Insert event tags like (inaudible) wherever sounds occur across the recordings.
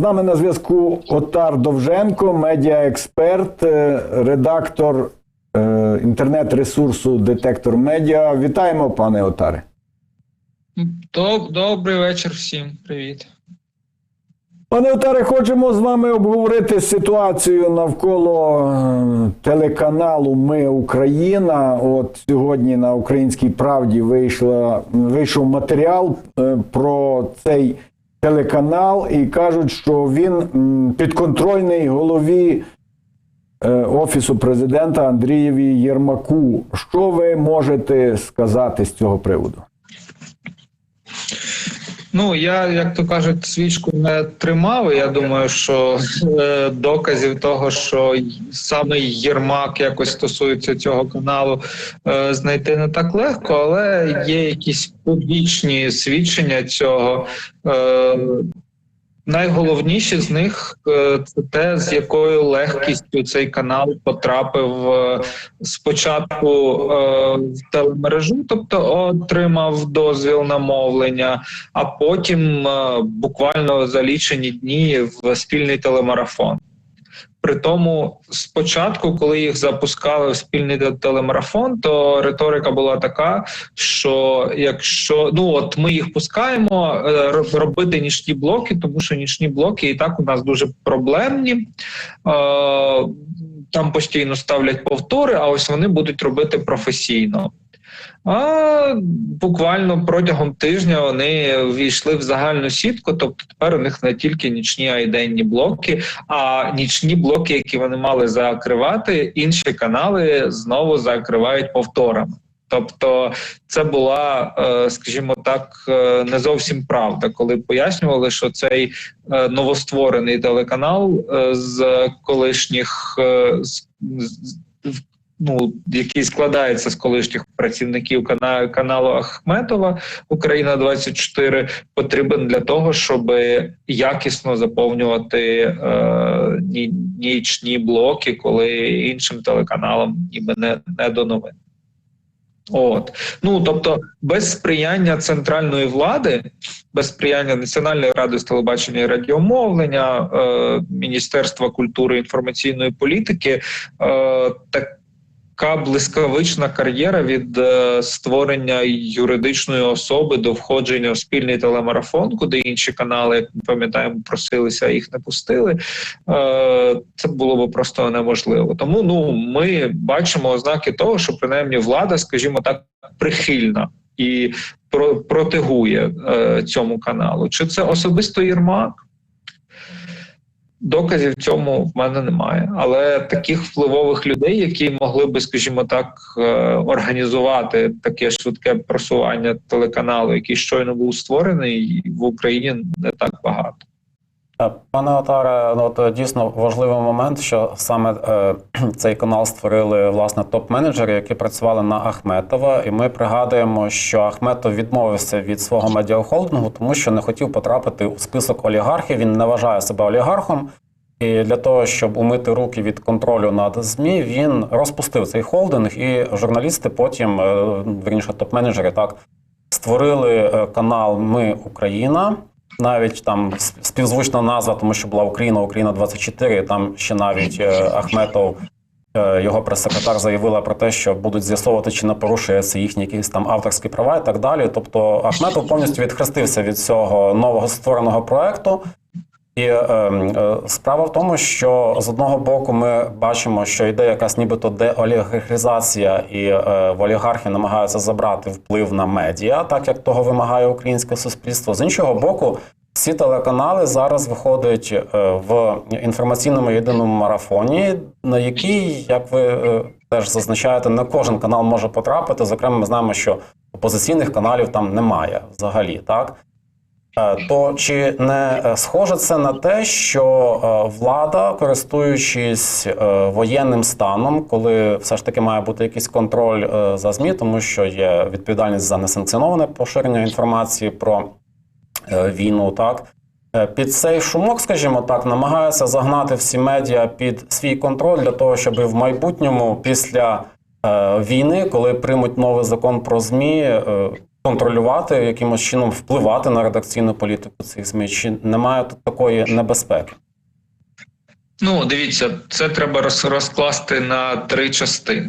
З нами на зв'язку Отар Довженко, медіаексперт, е, редактор е, інтернет-ресурсу Детектор Медіа. Вітаємо, пане Отаре. Доб- Добрий вечір всім. Привіт. Пане Отаре, хочемо з вами обговорити ситуацію навколо е, телеканалу Ми Україна. От сьогодні на Українській правді вийшла, вийшов матеріал е, про цей телеканал, і кажуть, що він підконтрольний голові е, Офісу президента Андрієві Єрмаку. Що ви можете сказати з цього приводу? Ну я, як то кажуть, свічку не тримав. Я думаю, що е, доказів того, що саме Єрмак якось стосується цього каналу, е, знайти не так легко, але є якісь публічні свідчення цього. Е, Найголовніші з них е, це те, з якою легкістю цей канал потрапив е, спочатку е, в телемережу, тобто отримав дозвіл на мовлення, а потім буквально за лічені дні в спільний телемарафон. При тому, спочатку, коли їх запускали в спільний телемарафон, то риторика була така, що якщо ну от ми їх пускаємо, е, робити нічні блоки, тому що нічні блоки і так у нас дуже проблемні. Е, там постійно ставлять повтори, а ось вони будуть робити професійно. А буквально протягом тижня вони війшли в загальну сітку. Тобто тепер у них не тільки нічні, а й денні блоки. А нічні блоки, які вони мали закривати, інші канали знову закривають повторами. Тобто, це була, е, скажімо так, е, не зовсім правда, коли пояснювали, що цей е, новостворений телеканал з колишніх з- ну, який складається з колишніх працівників каналу Ахметова Україна 24 потрібен для того, щоб якісно заповнювати е, нічні блоки, коли іншим телеканалам ніби не, не до новин. От ну тобто, без сприяння центральної влади, без сприяння Національної ради з телебачення і радіомовлення, е, Міністерства культури і інформаційної політики, е, така блискавична кар'єра від е, створення юридичної особи до входження в спільний телемарафон, куди інші канали, як ми пам'ятаємо, просилися, їх не пустили. Е, це було б просто неможливо. Тому ну ми бачимо ознаки того, що принаймні влада, скажімо так, прихильна і про, протигує е, цьому каналу. Чи це особисто Єрмак? Доказів цьому в мене немає, але таких впливових людей, які могли би, скажімо так, е, організувати таке швидке просування телеканалу, який щойно був створений в Україні, не так багато. Е, Пане Отаре, ну от дійсно важливий момент, що саме е, (clears throat) цей канал створили власне топ-менеджери, які працювали на Ахметова. І ми пригадуємо, що Ахметов відмовився від свого медіахолдингу, тому що не хотів потрапити у список олігархів. Він не вважає себе олігархом. І для того, щоб умити руки від контролю над ЗМІ, він розпустив цей холдинг, і журналісти потім, е, верніше, топ-менеджери, так створили е, канал Ми Україна. Навіть там співзвучна назва, тому що була Україна, Україна 24 Там ще навіть е, Ахметов, е, його прес-секретар, заявила про те, що будуть з'ясовувати, чи не порушується їхні якісь там авторські права і так далі. Тобто Ахметов повністю відхрестився від цього нового створеного проекту. І е, е, справа в тому, що з одного боку ми бачимо, що йде якась нібито деолігархізація, і е, в олігархи намагаються забрати вплив на медіа, так як того вимагає українське суспільство. З іншого боку, всі телеканали зараз виходять е, в інформаційному єдиному марафоні, на який, як ви е, теж зазначаєте, не кожен канал може потрапити. Зокрема, ми знаємо, що опозиційних каналів там немає взагалі, так. Е, То чи не е, схоже це на те, що е, влада, користуючись воєнним станом, коли все ж таки має бути якийсь контроль за ЗМІ, тому що є відповідальність за несанкціоноване поширення інформації про війну, так? Під цей шумок, скажімо так, намагаються загнати всі медіа під свій контроль для того, щоб в майбутньому, після війни, коли приймуть новий закон про ЗМІ, контролювати, якимось чином впливати на редакційну політику цих ЗМІ? Чи немає тут такої небезпеки? Ну, дивіться, це треба розкласти на три частини.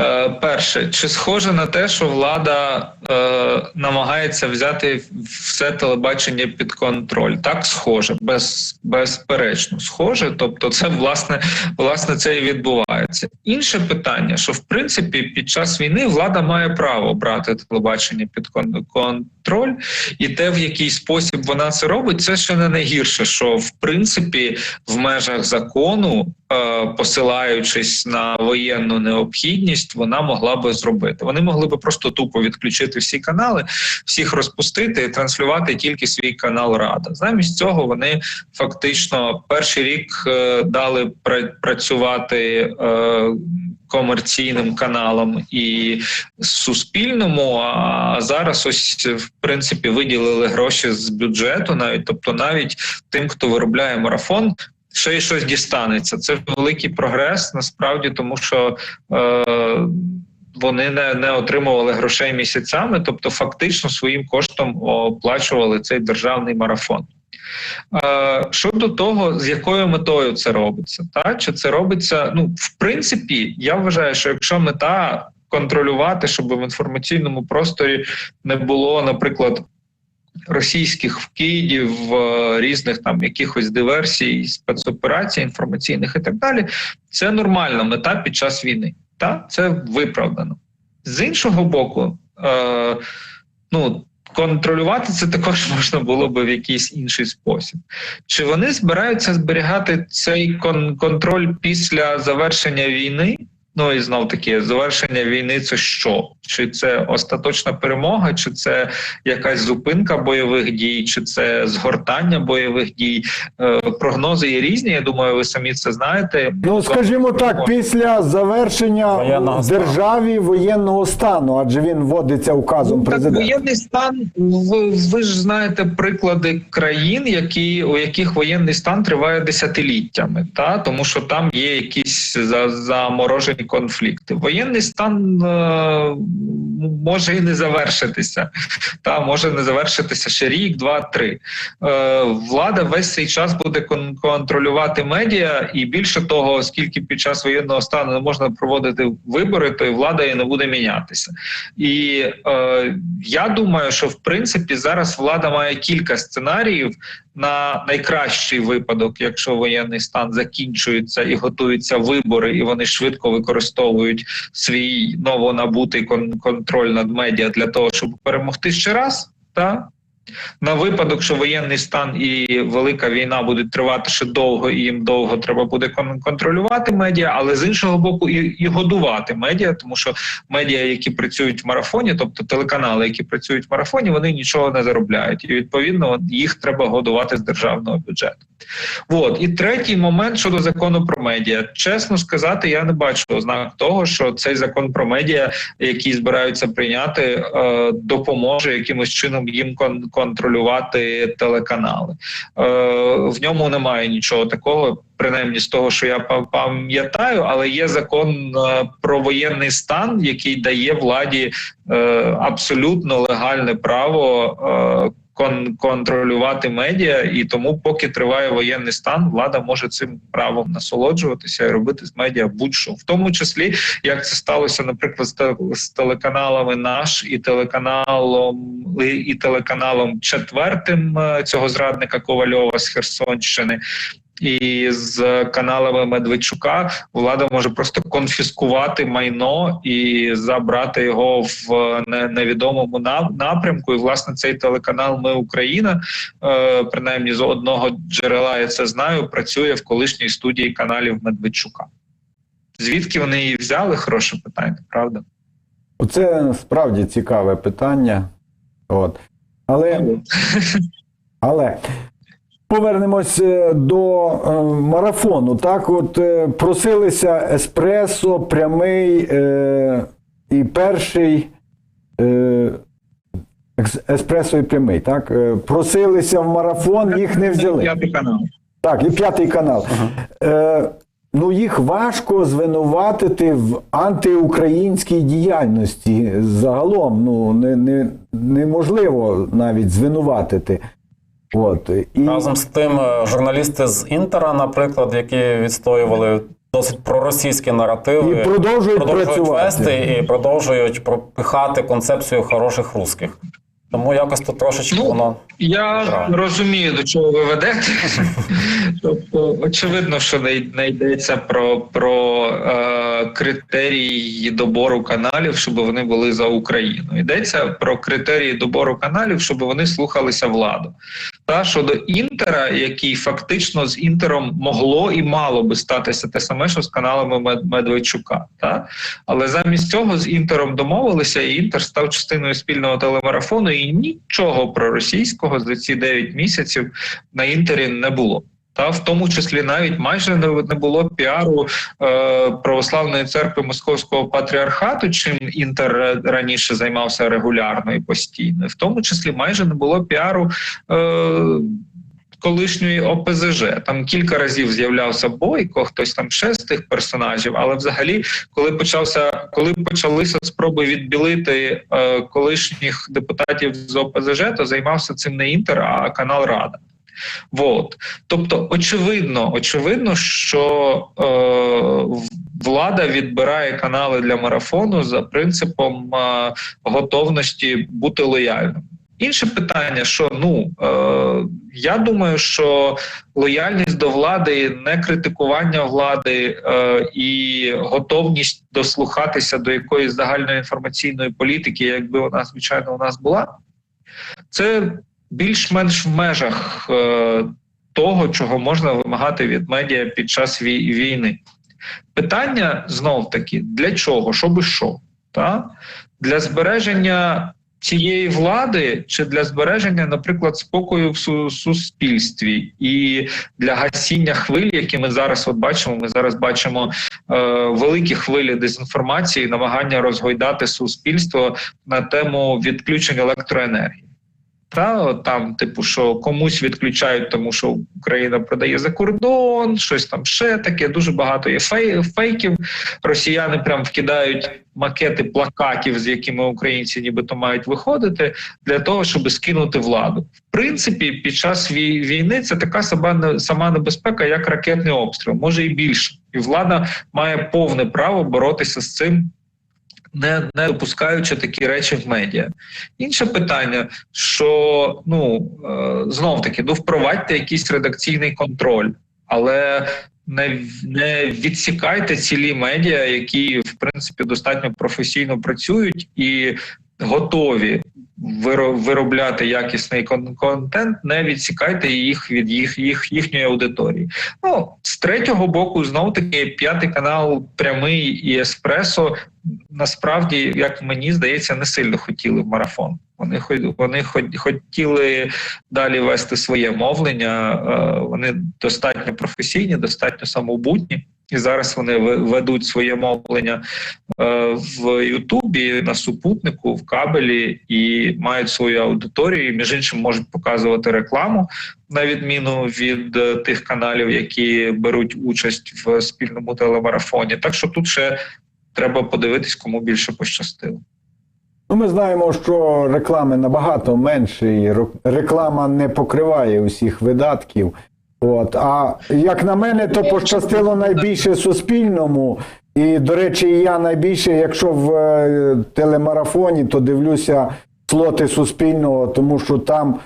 Е, перше, чи схоже на те, що влада е, намагається взяти все телебачення під контроль? Так, схоже, без, безперечно, схоже. Тобто, це власне, власне це і відбувається. Інше питання, що в принципі під час війни влада має право брати телебачення під контроль, і те, в який спосіб вона це робить, це ще не найгірше, що в принципі в межах закону, е, посилаючись на воєнну необхідність, вона могла би зробити. Вони могли би просто тупо відключити всі канали, всіх розпустити і транслювати тільки свій канал Рада. Замість цього вони фактично перший рік е, дали працювати. Е, Комерційним каналам і суспільному, а зараз ось в принципі виділили гроші з бюджету, навіть тобто, навіть тим, хто виробляє марафон, ще й щось дістанеться. Це великий прогрес насправді, тому що е, вони не, не отримували грошей місяцями, тобто фактично своїм коштом оплачували цей державний марафон. Е, Щодо того, з якою метою це робиться, та чи це робиться? Ну, в принципі, я вважаю, що якщо мета контролювати, щоб в інформаційному просторі не було, наприклад, російських вкидів, е, різних там якихось диверсій, спецоперацій інформаційних і так далі, це нормальна мета під час війни. Та це виправдано. З іншого боку, е, ну. Контролювати це також (laughs) можна було би в якийсь інший спосіб. Чи вони збираються зберігати цей кон- контроль після завершення війни? Ну і знов таки, завершення війни це що? Чи це остаточна перемога, чи це якась зупинка бойових дій, чи це згортання бойових дій? Е, прогнози є різні. Я думаю, ви самі це знаєте. Ну, скажімо так, після завершення Воєнного державі воєнного стану, адже він вводиться указом Ну, так, воєнний стан. Ви, ви ж знаєте приклади країн, які у яких воєнний стан триває десятиліттями, та тому що там є якісь за, заморожені конфлікти. Воєнний стан е, може і не завершитися, та може не завершитися ще рік, два, три. Е, влада весь цей час буде кон- контролювати медіа, і більше того, оскільки під час воєнного стану не можна проводити вибори, то і влада і не буде мінятися. І е, я думаю, що в принципі зараз влада має кілька сценаріїв на найкращий випадок, якщо воєнний стан закінчується і готуються вибори, і вони швидко використовують свій новонабутий кон- контроль над медіа для того, щоб перемогти ще раз. Та на випадок, що воєнний стан і велика війна будуть тривати ще довго, і їм довго треба буде кон- контролювати медіа, але з іншого боку, і, і годувати медіа, тому що медіа, які працюють в марафоні, тобто телеканали, які працюють в марафоні, вони нічого не заробляють, і відповідно їх треба годувати з державного бюджету. От і третій момент щодо закону про медіа. Чесно сказати, я не бачу ознак того, що цей закон про медіа, який збираються прийняти, е, допоможе якимось чином їм кон- контролювати телеканали. Е, в ньому немає нічого такого. Принаймні з того, що я па- пам'ятаю, але є закон е, про воєнний стан, який дає владі е, абсолютно легальне право кон- контролювати медіа, і тому, поки триває воєнний стан, влада може цим правом насолоджуватися і робити з медіа будь-що, в тому числі як це сталося, наприклад, з, те- з телеканалами наш і телеканалом і, і телеканалом четвертим е, цього зрадника Ковальова з Херсонщини. І з каналами Медведчука влада може просто конфіскувати майно і забрати його в невідомому напрямку. І власне цей телеканал Ми Україна, е, принаймні з одного джерела, я це знаю, працює в колишній студії каналів Медведчука. Звідки вони її взяли? Хороше питання, правда? Це справді цікаве питання. От. Але, (laughs) але повернемось е, до е, марафону. Так, от е, просилися еспресо, прямий е, і перший. Е, Еспресо і прямий, так? Е, Просилися в марафон, їх не взяли. П'ятий канал. Так, і п'ятий канал. Е, ну, їх важко звинуватити в антиукраїнській діяльності. Загалом ну, не, не, неможливо навіть звинуватити. От. І, Разом з тим, е, журналісти з Інтера, наприклад, які відстоювали досить проросійські наративи, і продовжують, продовжують працювати. вести і продовжують пропихати концепцію хороших русських. Тому якось тут трошечки Ну, воно. Я Так. розумію, до чого ви ведете. (laughs) тобто, очевидно, що не, не йдеться про, про е, критерії добору каналів, щоб вони були за Україну. Йдеться про критерії добору каналів, щоб вони слухалися владу. Та щодо інтера, який фактично з інтером могло і мало би статися те саме, що з каналами Мед- Медведчука. Та? Але замість цього з інтером домовилися, і інтер став частиною спільного телемарафону, і нічого проросійського за ці 9 місяців на інтері не було. Та в тому числі навіть майже не, було піару е, православної церкви Московського патріархату, чим інтер раніше займався регулярно і постійно. В тому числі майже не було піару. Е, Колишньої ОПЗЖ там кілька разів з'являвся Бойко, хтось там ще з тих персонажів. Але взагалі, коли почався, коли почалися спроби відбілити е, колишніх депутатів з ОПЗЖ, то займався цим не інтер, а канал Рада. Вот. Тобто, очевидно, очевидно, що е, влада відбирає канали для марафону за принципом е, готовності бути лояльним. Інше питання, що ну е, я думаю, що лояльність до влади, не критикування влади е, і готовність дослухатися до якоїсь загальної інформаційної політики, якби вона звичайно у нас була, це більш-менш в межах е, того, чого можна вимагати від медіа під час війни. Питання знов таки для чого? Щоби що? Та? Для збереження цієї влади чи для збереження, наприклад, спокою в су- суспільстві і для гасіння хвиль, які ми зараз от бачимо. Ми зараз бачимо е, великі хвилі дезінформації, намагання розгойдати суспільство на тему відключень електроенергії. Та там, типу, що комусь відключають, тому що Україна продає за кордон, щось там ще таке. Дуже багато є фей- фейків. Росіяни прям вкидають макети плакатів, з якими українці нібито мають виходити, для того, щоб скинути владу. В принципі, під час вій- війни це така сама не- сама небезпека, як ракетний обстріл, може і більше. І влада має повне право боротися з цим. Не, не допускаючи такі речі в медіа. Інше питання, що ну е, знов таки ну впровадьте якийсь редакційний контроль, але не, не відсікайте цілі медіа, які в принципі достатньо професійно працюють і готові виробляти якісний контент, не відсікайте їх від їх, їх їхньої аудиторії. Ну з третього боку, знов таки п'ятий канал прямий і еспресо насправді, як мені здається, не сильно хотіли в марафон. Вони вони хо- хотіли далі вести своє мовлення. е, Вони достатньо професійні, достатньо самобутні. І зараз вони ве- ведуть своє мовлення е, в Ютубі, на супутнику, в кабелі і мають свою аудиторію. І, між іншим можуть показувати рекламу на відміну від е, тих каналів, які беруть участь в спільному телемарафоні. Так що тут ще треба подивитись, кому більше пощастило. Ну, ми знаємо, що реклами набагато менше, і реклама не покриває усіх видатків. От. А як на мене, то пощастило найбільше Суспільному. І, до речі, я найбільше, якщо в е, телемарафоні, то дивлюся слоти Суспільного, тому що там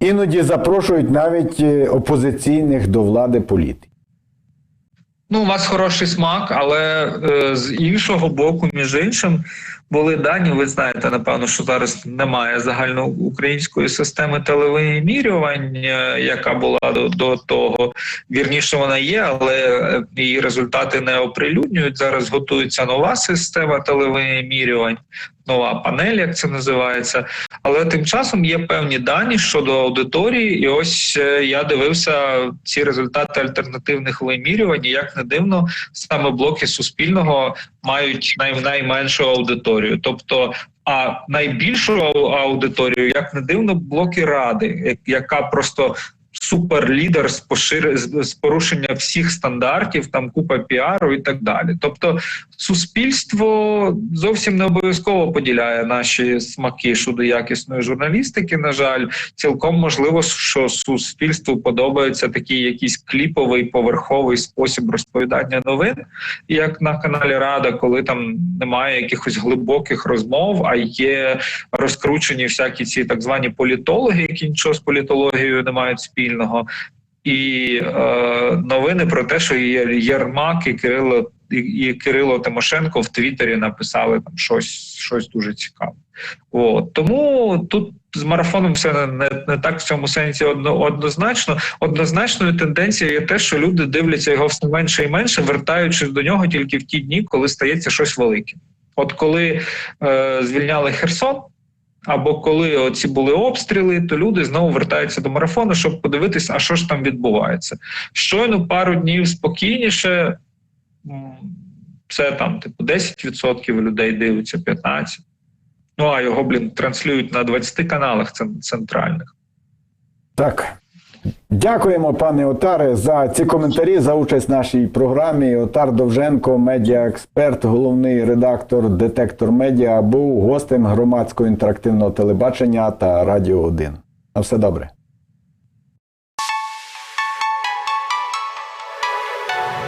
іноді запрошують навіть е, опозиційних до влади політиків. Ну, у вас хороший смак, але е, з іншого боку, між іншим, були дані. Ви знаєте, напевно, що зараз немає загальноукраїнської системи телевимірювань, яка була до, до того. Вірніше вона є, але е, її результати не оприлюднюють. Зараз готується нова система телевимірювань, нова панель, як це називається. Але тим часом є певні дані щодо аудиторії, і ось е, я дивився ці результати альтернативних вимірювань. і, Як не дивно, саме блоки суспільного мають най- найменшу аудиторію, тобто. А найбільшу аудиторію, як не дивно, блоки ради, яка просто суперлідер з пошир... з порушення всіх стандартів, там купа піару і так далі. Тобто, суспільство зовсім не обов'язково поділяє наші смаки щодо якісної журналістики. На жаль, цілком можливо, що суспільству подобається такий якийсь кліповий поверховий спосіб розповідання новин, як на каналі Рада, коли там немає якихось глибоких розмов, а є розкручені всякі ці так звані політологи, які нічого з політологією не мають спільного. І е, новини про те, що Єрмак і Кирило і, Кирило Тимошенко в Твіттері написали там щось, щось дуже цікаве. От. Тому тут з марафоном все не, не, не так в цьому сенсі одно, однозначно. Однозначною тенденцією є те, що люди дивляться його все менше і менше, вертаючись до нього тільки в ті дні, коли стається щось велике. От коли е, звільняли Херсон, або коли оці були обстріли, то люди знову вертаються до марафону, щоб подивитися, а що ж там відбувається. Щойно пару днів спокійніше, це там, типу, 10% людей дивиться, 15%. Ну а його, блін, транслюють на 20 каналах центральних. Так. Дякуємо, пане Отаре, за ці коментарі, за участь в нашій програмі. Отар Довженко, медіаексперт, головний редактор Детектор Медіа, був гостем громадського інтерактивного телебачення та Радіо 1. На все добре.